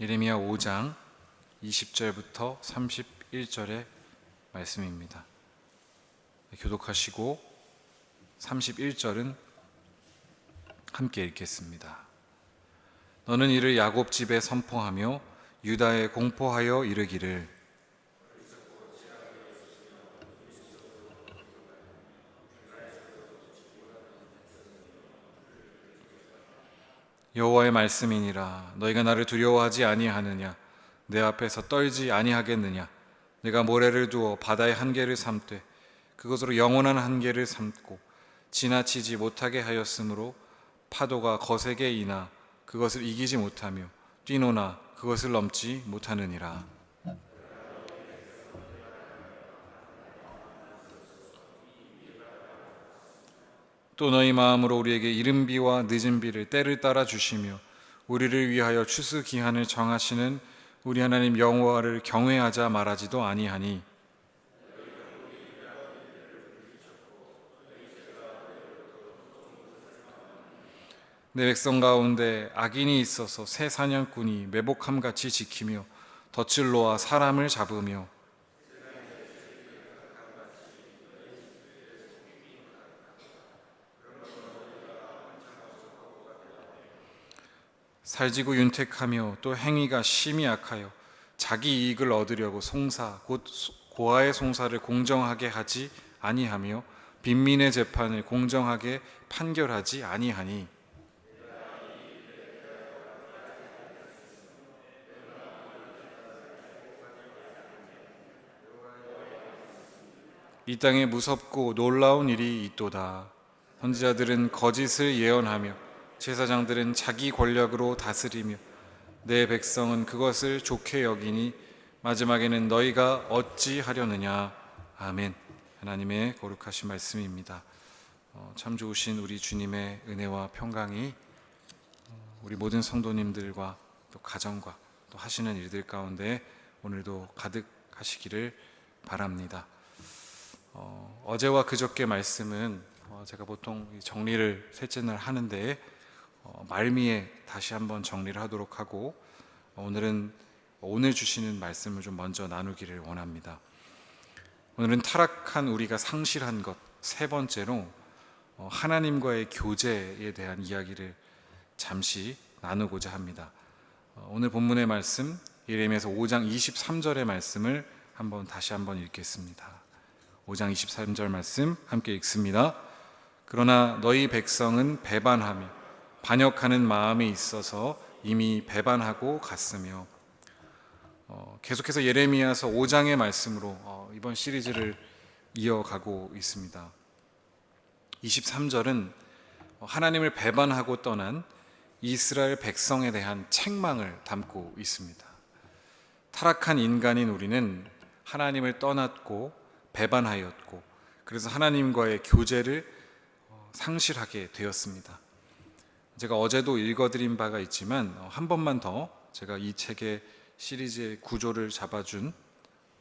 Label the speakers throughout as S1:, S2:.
S1: 예레미야 5장 20절부터 31절의 말씀입니다. 교독하시고 31절은 함께 읽겠습니다. 너는 이를 야곱 집에 선포하며 유다에 공포하여 이르기를 여호와의 말씀이니라. 너희가 나를 두려워하지 아니하느냐? 내 앞에서 떨지 아니하겠느냐? 내가 모래를 두어 바다의 한계를 삼되 그것으로 영원한 한계를 삼고 지나치지 못하게 하였으므로 파도가 거세게 이나 그것을 이기지 못하며 뛰노나 그것을 넘지 못하느니라 또 너희 마음으로 우리에게 이른 비와 늦은 비를 때를 따라 주시며 우리를 위하여 추수 기한을 정하시는 우리 하나님 여호와를 경외하자 말하지도 아니하니. 내 백성 가운데 악인이 있어서 새 사냥꾼이 매복함 같이 지키며 덫을 놓아 사람을 잡으며 살지고 윤택하며 또 행위가 심히 악하여 자기 이익을 얻으려고 송사 곧 고아의 송사를 공정하게 하지 아니하며 빈민의 재판을 공정하게 판결하지 아니하니 이 땅에 무섭고 놀라운 일이 있도다. 선지자들은 거짓을 예언하며 제사장들은 자기 권력으로 다스리며 내 백성은 그것을 좋게 여기니 마지막에는 너희가 어찌 하려느냐. 아멘. 하나님의 거룩하신 말씀입니다. 어, 참 좋으신 우리 주님의 은혜와 평강이 어, 우리 모든 성도님들과 또 가정과 또 하시는 일들 가운데 오늘도 가득하시기를 바랍니다. 어, 어제와 그저께 말씀은 어, 제가 보통 이 정리를 셋째 날 하는데 어, 말미에 다시 한번 정리를 하도록 하고 어, 오늘은 오늘 주시는 말씀을 좀 먼저 나누기를 원합니다. 오늘은 타락한 우리가 상실한 것 세 번째로 어, 하나님과의 교제에 대한 이야기를 잠시 나누고자 합니다. 어, 오늘 본문의 말씀 예레미야서 5장 23절의 말씀을 한번 다시 한번 읽겠습니다. 5장 23절 말씀 함께 읽습니다. 그러나 너희 백성은 배반하며 반역하는 마음이 있어서 이미 배반하고 갔으며 어, 계속해서 예레미야서 5장의 말씀으로 어, 이번 시리즈를 이어가고 있습니다. 23절은 하나님을 배반하고 떠난 이스라엘 백성에 대한 책망을 담고 있습니다. 타락한 인간인 우리는 하나님을 떠났고 배반하였고 그래서 하나님과의 교제를 어, 상실하게 되었습니다. 제가 어제도 읽어드린 바가 있지만 어, 한 번만 더 제가 이 책의 시리즈의 구조를 잡아준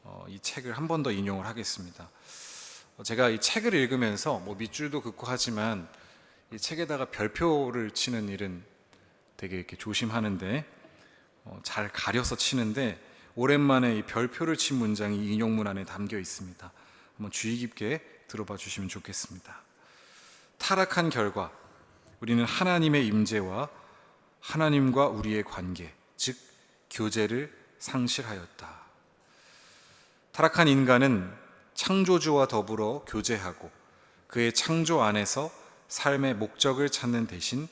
S1: 어, 이 책을 한 번 더 인용을 하겠습니다. 제가 이 책을 읽으면서 뭐 밑줄도 긋고 하지만 이 책에다가 별표를 치는 일은 되게 이렇게 조심하는데 잘 가려서 치는데 오랜만에 이 별표를 친 문장이 인용문 안에 담겨 있습니다. 한번 주의 깊게 들어봐 주시면 좋겠습니다. 타락한 결과 우리는 하나님의 임재와 하나님과 우리의 관계, 즉 교제를 상실하였다. 타락한 인간은 창조주와 더불어 교제하고 그의 창조 안에서 삶의 목적을 찾는 대신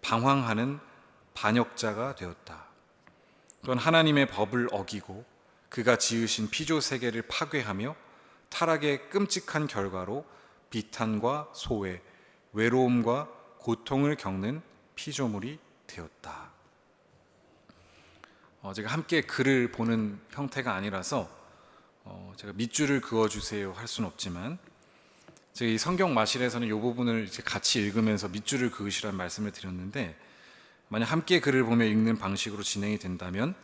S1: 방황하는 반역자가 되었다. 또한 하나님의 법을 어기고 그가 지으신 피조 세계를 파괴하며 타락의 끔찍한 결과로 비탄과 소외, 외로움과 고통을 겪는 피조물이 되었다. 어, 제가 함께 글을 보는 형태가 아니라서 어, 제가 밑줄을 그어주세요 할 수는 없지만 제가 이 성경 마실에서는 이 부분을 이제 같이 읽으면서 밑줄을 그으시라는 말씀을 드렸는데 만약 함께 글을 보며 읽는 방식으로 진행이 된다면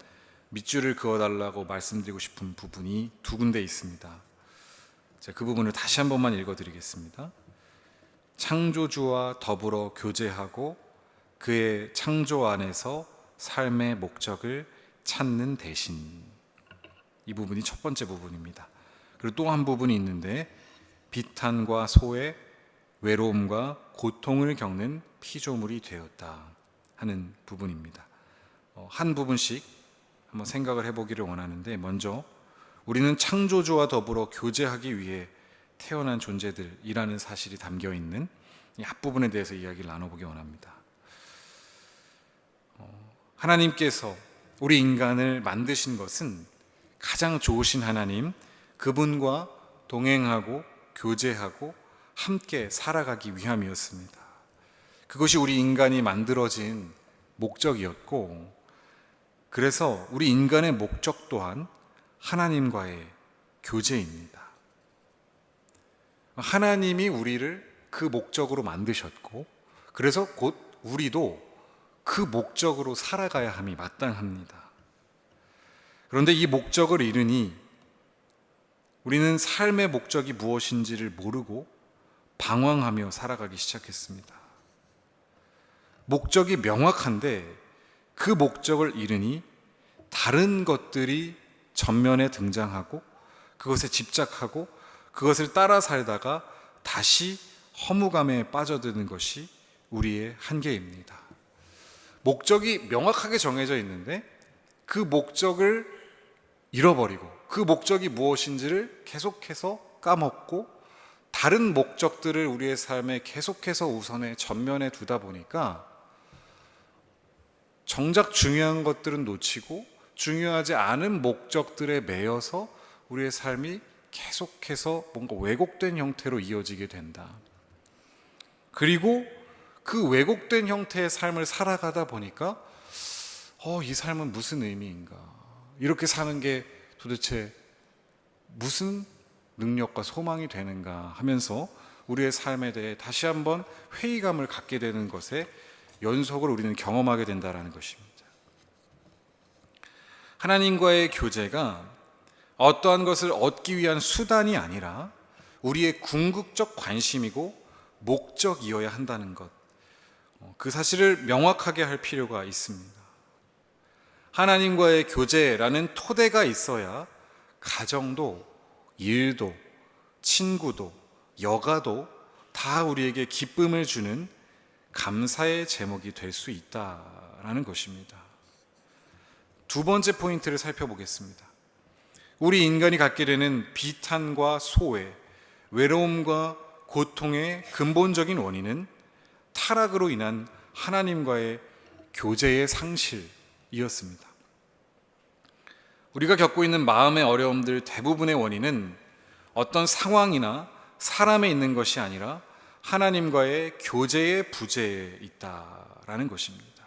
S1: 밑줄을 그어달라고 말씀드리고 싶은 부분이 두 군데 있습니다. 제가 그 부분을 다시 한 번만 읽어드리겠습니다. 창조주와 더불어 교제하고 그의 창조 안에서 삶의 목적을 찾는 대신 이 부분이 첫 번째 부분입니다. 그리고 또 한 부분이 있는데 비탄과 소외, 외로움과 고통을 겪는 피조물이 되었다 하는 부분입니다. 어, 한 부분씩 한번 생각을 해보기를 원하는데 먼저 우리는 창조주와 더불어 교제하기 위해 태어난 존재들이라는 사실이 담겨 있는 이 앞부분에 대해서 이야기를 나눠보기 원합니다. 어, 하나님께서 우리 인간을 만드신 것은 가장 좋으신 하나님, 그분과 동행하고 교제하고 함께 살아가기 위함이었습니다. 그것이 우리 인간이 만들어진 목적이었고, 그래서 우리 인간의 목적 또한 하나님과의 교제입니다. 하나님이 우리를 그 목적으로 만드셨고, 그래서 곧 우리도 그 목적으로 살아가야 함이 마땅합니다. 그런데 이 목적을 이루니 우리는 삶의 목적이 무엇인지를 모르고 방황하며 살아가기 시작했습니다. 목적이 명확한데 그 목적을 이루니 다른 것들이 전면에 등장하고 그것에 집착하고 그것을 따라 살다가 다시 허무감에 빠져드는 것이 우리의 한계입니다. 목적이 명확하게 정해져 있는데 그 목적을 잃어버리고 그 목적이 무엇인지를 계속해서 까먹고 다른 목적들을 우리의 삶에 계속해서 우선에 전면에 두다 보니까 정작 중요한 것들은 놓치고 중요하지 않은 목적들에 매여서 우리의 삶이 계속해서 뭔가 왜곡된 형태로 이어지게 된다. 그리고 그 왜곡된 형태의 삶을 살아가다 보니까 어, 이 삶은 무슨 의미인가? 이렇게 사는 게 도대체 무슨 능력과 소망이 되는가 하면서 우리의 삶에 대해 다시 한번 회의감을 갖게 되는 것에 연속을 우리는 경험하게 된다라는 것입니다. 하나님과의 교제가 어떠한 것을 얻기 위한 수단이 아니라 우리의 궁극적 관심이고 목적이어야 한다는 것. 어, 그 사실을 명확하게 할 필요가 있습니다. 하나님과의 교제라는 토대가 있어야 가정도, 일도, 친구도, 여가도 다 우리에게 기쁨을 주는 감사의 제목이 될 수 있다라는 것입니다. 두 번째 포인트를 살펴보겠습니다. 우리 인간이 갖게 되는 비탄과 소외, 외로움과 고통의 근본적인 원인은 타락으로 인한 하나님과의 교제의 상실이었습니다. 우리가 겪고 있는 마음의 어려움들 대부분의 원인은 어떤 상황이나 사람에 있는 것이 아니라 하나님과의 교제의 부재에 있다라는 것입니다.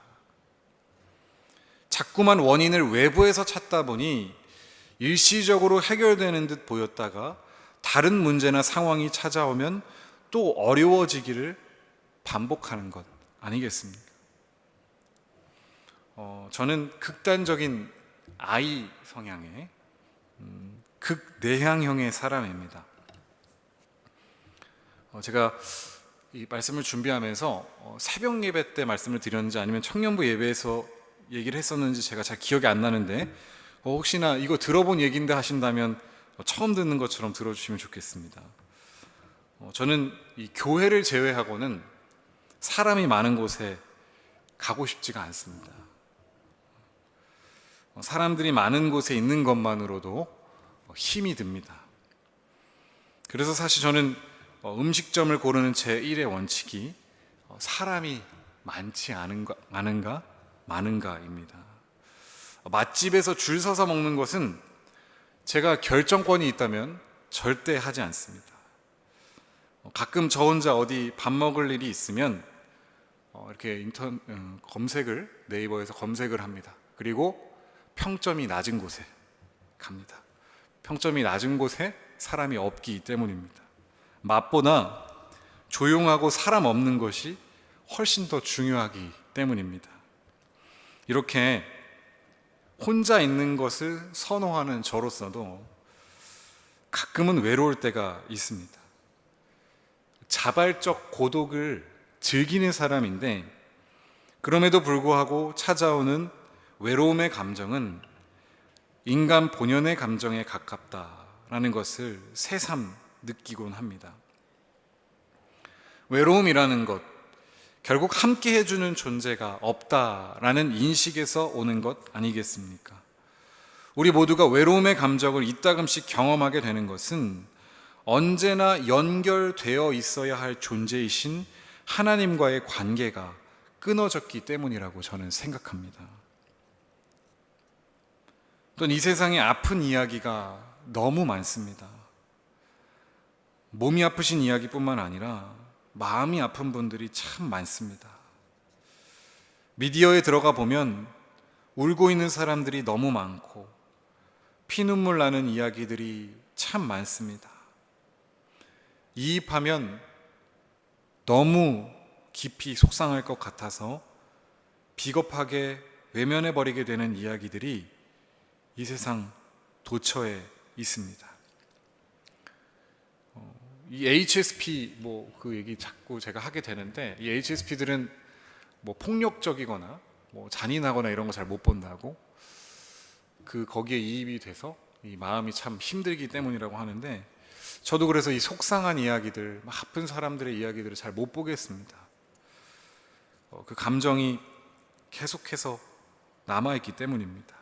S1: 자꾸만 원인을 외부에서 찾다 보니 일시적으로 해결되는 듯 보였다가 다른 문제나 상황이 찾아오면 또 어려워지기를 반복하는 것 아니겠습니까? 어, 저는 극단적인 아이 성향의 음, 극내향형의 사람입니다. 어, 제가 이 말씀을 준비하면서 어, 새벽 예배 때 말씀을 드렸는지 아니면 청년부 예배에서 얘기를 했었는지 제가 잘 기억이 안 나는데 어, 혹시나 이거 들어본 얘기인데 하신다면 어, 처음 듣는 것처럼 들어주시면 좋겠습니다. 어, 저는 이 교회를 제외하고는 사람이 많은 곳에 가고 싶지가 않습니다. 어, 사람들이 많은 곳에 있는 것만으로도 어, 힘이 듭니다. 그래서 사실 저는 어, 음식점을 고르는 제 1의 원칙이 어, 사람이 많지 않은가, 많은가, 많은가입니다. 어, 맛집에서 줄 서서 먹는 것은 제가 결정권이 있다면 절대 하지 않습니다. 어, 가끔 저 혼자 어디 밥 먹을 일이 있으면 어, 이렇게 인턴 음, 검색을 네이버에서 검색을 합니다. 그리고 평점이 낮은 곳에 갑니다. 평점이 낮은 곳에 사람이 없기 때문입니다. 맛보다 조용하고 사람 없는 것이 훨씬 더 중요하기 때문입니다. 이렇게 혼자 있는 것을 선호하는 저로서도 가끔은 외로울 때가 있습니다. 자발적 고독을 즐기는 사람인데 그럼에도 불구하고 찾아오는 외로움의 감정은 인간 본연의 감정에 가깝다라는 것을 새삼 느끼곤 합니다. 외로움이라는 것, 결국 함께 해주는 존재가 없다라는 인식에서 오는 것 아니겠습니까? 우리 모두가 외로움의 감정을 이따금씩 경험하게 되는 것은 언제나 연결되어 있어야 할 존재이신 하나님과의 관계가 끊어졌기 때문이라고 저는 생각합니다. 또는 이 세상에 아픈 이야기가 너무 많습니다. 몸이 아프신 이야기뿐만 아니라 마음이 아픈 분들이 참 많습니다. 미디어에 들어가 보면 울고 있는 사람들이 너무 많고 피눈물 나는 이야기들이 참 많습니다. 이입하면 너무 깊이 속상할 것 같아서 비겁하게 외면해 버리게 되는 이야기들이 이 세상 도처에 있습니다. 어, 이 HSP 뭐 그 얘기 자꾸 제가 하게 되는데 이 HSP들은 뭐 폭력적이거나 뭐 잔인하거나 이런 거 잘 못 본다고 그 거기에 이입이 돼서 이 마음이 참 힘들기 때문이라고 하는데 저도 그래서 이 속상한 이야기들, 아픈 사람들의 이야기들을 잘 못 보겠습니다. 어, 그 감정이 계속해서 남아 있기 때문입니다.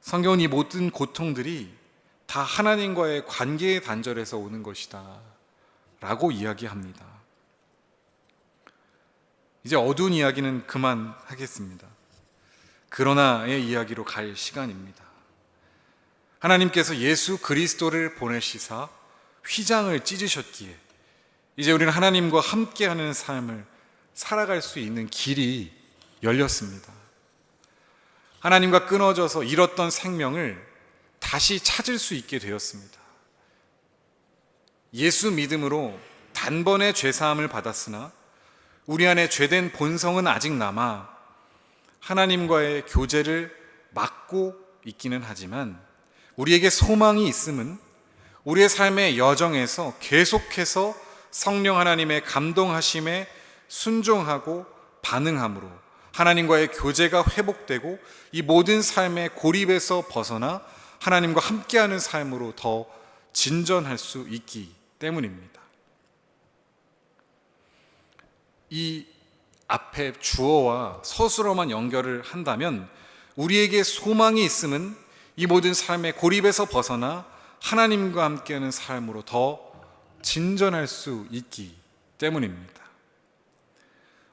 S1: 성경은 이 모든 고통들이 다 하나님과의 관계의 단절에서 오는 것이다. 라고 이야기합니다. 이제 어두운 이야기는 그만하겠습니다. 그러나의 이야기로 갈 시간입니다. 하나님께서 예수 그리스도를 보내시사 휘장을 찢으셨기에 이제 우리는 하나님과 함께하는 삶을 살아갈 수 있는 길이 열렸습니다. 하나님과 끊어져서 잃었던 생명을 다시 찾을 수 있게 되었습니다. 예수 믿음으로 단번에 죄사함을 받았으나 우리 안에 죄된 본성은 아직 남아 하나님과의 교제를 막고 있기는 하지만 우리에게 소망이 있음은 우리의 삶의 여정에서 계속해서 성령 하나님의 감동하심에 순종하고 반응함으로 하나님과의 교제가 회복되고 이 모든 삶의 고립에서 벗어나 하나님과 함께하는 삶으로 더 진전할 수 있기 때문입니다. 이 앞에 주어와 서술어만 연결을 한다면 우리에게 소망이 있음은 이 모든 삶의 고립에서 벗어나 하나님과 함께하는 삶으로 더 진전할 수 있기 때문입니다.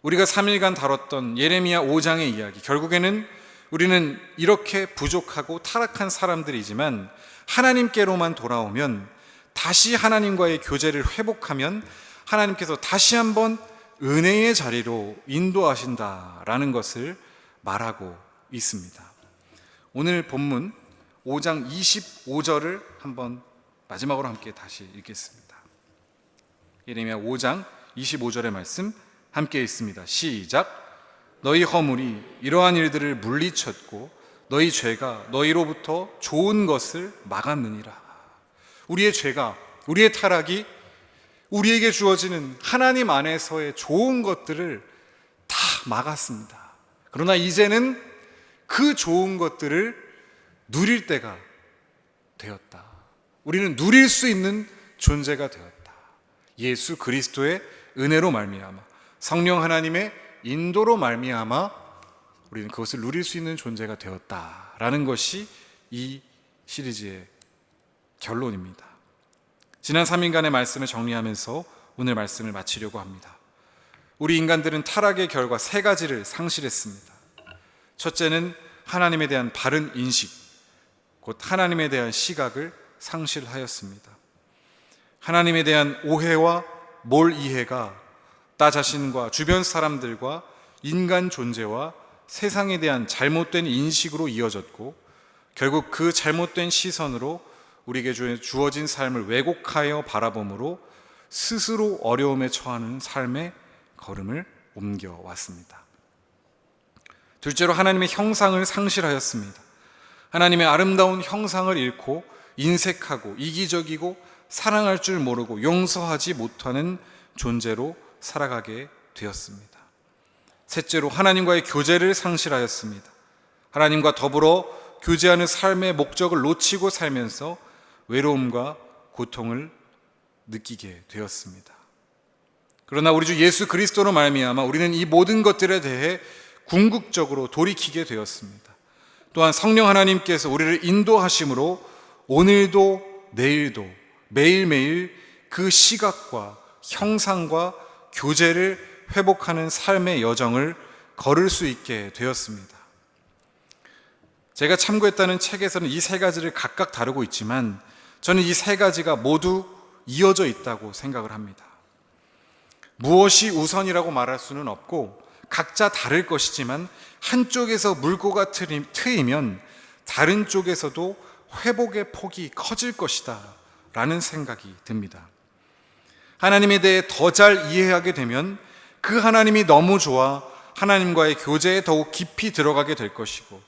S1: 우리가 3일간 다뤘던 예레미야 5장의 이야기, 결국에는 우리는 이렇게 부족하고 타락한 사람들이지만 하나님께로만 돌아오면 다시 하나님과의 교제를 회복하면 하나님께서 다시 한번 은혜의 자리로 인도하신다라는 것을 말하고 있습니다. 오늘 본문 5장 25절을 한번 마지막으로 함께 다시 읽겠습니다. 예레미야 5장 25절의 말씀 함께 있습니다. 시작. 너희 허물이 이러한 일들을 물리쳤고 너희 죄가 너희로부터 좋은 것을 막았느니라. 우리의 죄가 우리의 타락이 우리에게 주어지는 하나님 안에서의 좋은 것들을 다 막았습니다. 그러나 이제는 그 좋은 것들을 누릴 때가 되었다. 우리는 누릴 수 있는 존재가 되었다. 예수 그리스도의 은혜로 말미암아 성령 하나님의 인도로 말미암아 우리는 그것을 누릴 수 있는 존재가 되었다라는 것이 이 시리즈의 결론입니다. 지난 3일간의 말씀을 정리하면서 오늘 말씀을 마치려고 합니다. 우리 인간들은 타락의 결과 세 가지를 상실했습니다. 첫째는 하나님에 대한 바른 인식, 곧 하나님에 대한 시각을 상실하였습니다. 하나님에 대한 오해와 몰 이해가 나 자신과 주변 사람들과 인간 존재와 세상에 대한 잘못된 인식으로 이어졌고 결국 그 잘못된 시선으로 우리에게 주어진 삶을 왜곡하여 바라봄으로 스스로 어려움에 처하는 삶의 걸음을 옮겨왔습니다. 둘째로 하나님의 형상을 상실하였습니다. 하나님의 아름다운 형상을 잃고 인색하고 이기적이고 사랑할 줄 모르고 용서하지 못하는 존재로 살아가게 되었습니다. 셋째로 하나님과의 교제를 상실하였습니다. 하나님과 더불어 교제하는 삶의 목적을 놓치고 살면서 외로움과 고통을 느끼게 되었습니다. 그러나 우리 주 예수 그리스도로 말미암아 우리는 이 모든 것들에 대해 궁극적으로 돌이키게 되었습니다. 또한 성령 하나님께서 우리를 인도하심으로 오늘도 내일도 매일매일 그 시각과 형상과 교제를 회복하는 삶의 여정을 걸을 수 있게 되었습니다. 제가 참고했다는 책에서는 이 세 가지를 각각 다루고 있지만 저는 이 세 가지가 모두 이어져 있다고 생각을 합니다. 무엇이 우선이라고 말할 수는 없고 각자 다를 것이지만 한쪽에서 트임- 트이면 다른 쪽에서도 회복의 폭이 커질 것이다 라는 생각이 듭니다. 하나님에 대해 더 잘 이해하게 되면 그 하나님이 너무 좋아 하나님과의 교제에 더욱 깊이 들어가게 될 것이고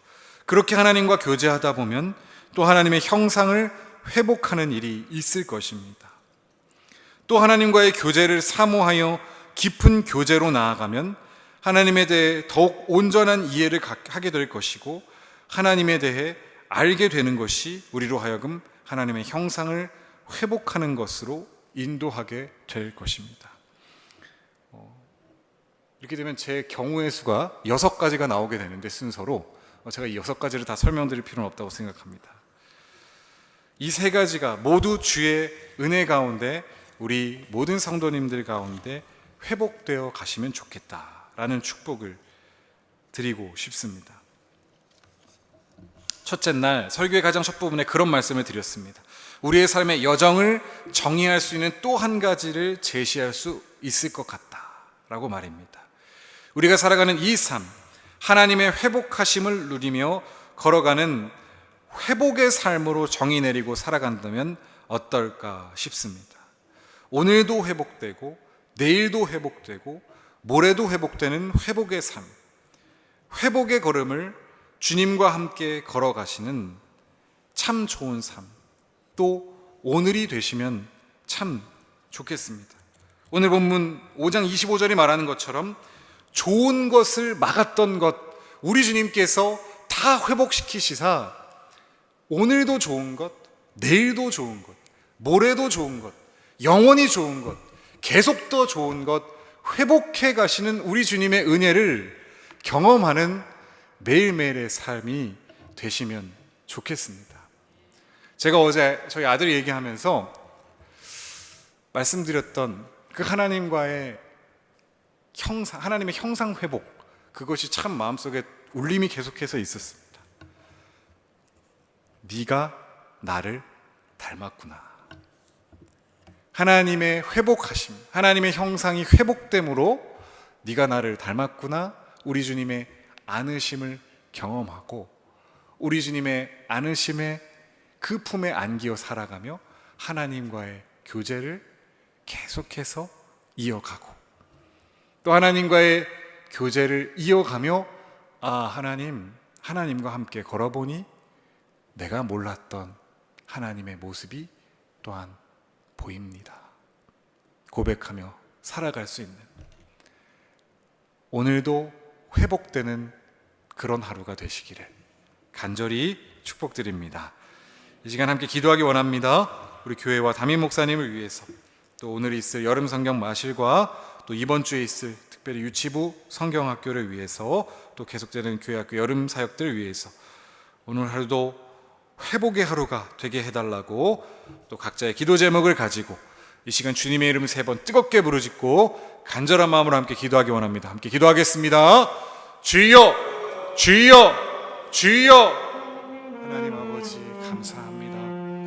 S1: 그렇게 하나님과 교제하다 보면 또 하나님의 형상을 회복하는 일이 있을 것입니다. 또 하나님과의 교제를 사모하여 깊은 교제로 나아가면 하나님에 대해 더욱 온전한 이해를 갖- 하게 될 것이고 하나님에 대해 알게 되는 것이 우리로 하여금 하나님의 형상을 회복하는 것으로 인도하게 될 것입니다. 어, 이렇게 되면 제 경우의 수가 여섯 가지가 나오게 되는데 순서로 어, 제가 이 여섯 가지를 다 설명드릴 필요는 없다고 생각합니다. 이 세 가지가 모두 주의 은혜 가운데 우리 모든 성도님들 가운데 회복되어 가시면 좋겠다라는 축복을 드리고 싶습니다. 첫째 날 설교의 가장 첫 부분에 그런 말씀을 드렸습니다. 우리의 삶의 여정을 정의할 수 있는 또 한 가지를 제시할 수 있을 것 같다라고 말입니다. 우리가 살아가는 이 삶, 하나님의 회복하심을 누리며 걸어가는 회복의 삶으로 정의 내리고 살아간다면 어떨까 싶습니다. 오늘도 회복되고 내일도 회복되고 모레도 회복되는 회복의 삶. 회복의 걸음을 주님과 함께 걸어가시는 참 좋은 삶. 또 오늘이 되시면 참 좋겠습니다. 오늘 본문 5장 25절이 말하는 것처럼 좋은 것을 막았던 것 우리 주님께서 다 회복시키시사 오늘도 좋은 것, 내일도 좋은 것, 모레도 좋은 것, 영원히 좋은 것, 계속 더 좋은 것 회복해 가시는 우리 주님의 은혜를 경험하는 매일매일의 삶이 되시면 좋겠습니다. 제가 어제 저희 아들 얘기하면서 말씀드렸던 그 하나님과의 형상, 하나님의 형상 회복, 그것이 참 마음속에 울림이 계속해서 있었습니다. 네가 나를 닮았구나. 하나님의 회복하심, 하나님의 형상이 회복됨으로 네가 나를 닮았구나. 우리 주님의 안으심을 경험하고 우리 주님의 안으심에 그 품에 안기어 살아가며 하나님과의 교제를 계속해서 이어가고 또 하나님과의 교제를 이어가며 아 하나님 하나님과 함께 걸어보니 내가 몰랐던 하나님의 모습이 또한 보입니다. 고백하며 살아갈 수 있는 오늘도 회복되는 그런 하루가 되시기를 간절히 축복드립니다. 이 시간 함께 기도하기 원합니다. 우리 교회와 담임 목사님을 위해서 또 오늘 있을 여름 성경 마실과 또 이번 주에 있을 특별히 유치부 성경학교를 위해서 또 계속되는 교회 학교 여름 사역들을 위해서 오늘 하루도 회복의 하루가 되게 해달라고 또 각자의 기도 제목을 가지고 이 시간 주님의 이름 세 번 뜨겁게 부르짖고 간절한 마음으로 함께 기도하기 원합니다. 함께 기도하겠습니다. 주여, 주여, 주여,